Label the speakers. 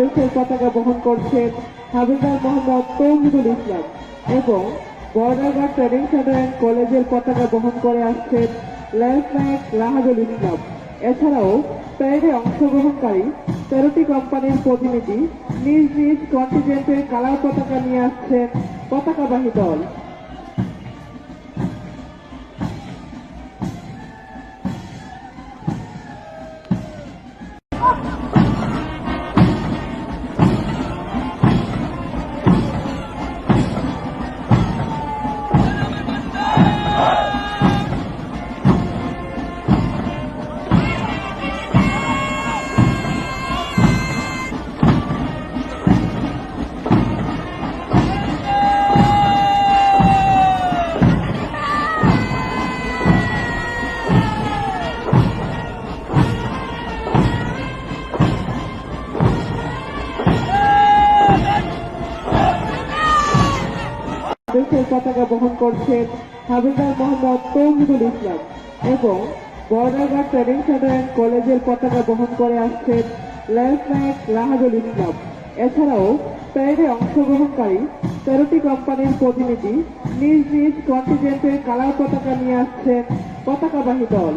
Speaker 1: দেশের পতাকা বহন করছেন হাবিলদার মোহাম্মদ তৌহিদুল ইসলাম এবং border guard training centre and কলেজের পতাকা বহন করে আসছেন লেফটেন্যান্ট রাহাদুল ইসলাম। এছাড়াও প্যারেডে অংশগ্রহণকারী তেরোটি কোম্পানির প্রতিনিধি নিজ নিজ কন্টিজেন্টের কালার পতাকা নিয়ে আসছেন পতাকাবাহী দল। দেশের পতাকা বহন করছেন হাবিদার মোহাম্মদ তৌহিদুল ইসলাম এবং বর্ডারগার ট্রেনিং সেন্টার অ্যান্ড কলেজের পতাকা বহন করে আসছেন লেফটেন্যান্ট রাহাদুল ইসলাম। এছাড়াও প্যারেডে অংশগ্রহণকারী তেরোটি কোম্পানির প্রতিনিধি নিজ নিজ কন্টিজেন্টের কালার পতাকা নিয়ে আসছেন পতাকাবাহী দল।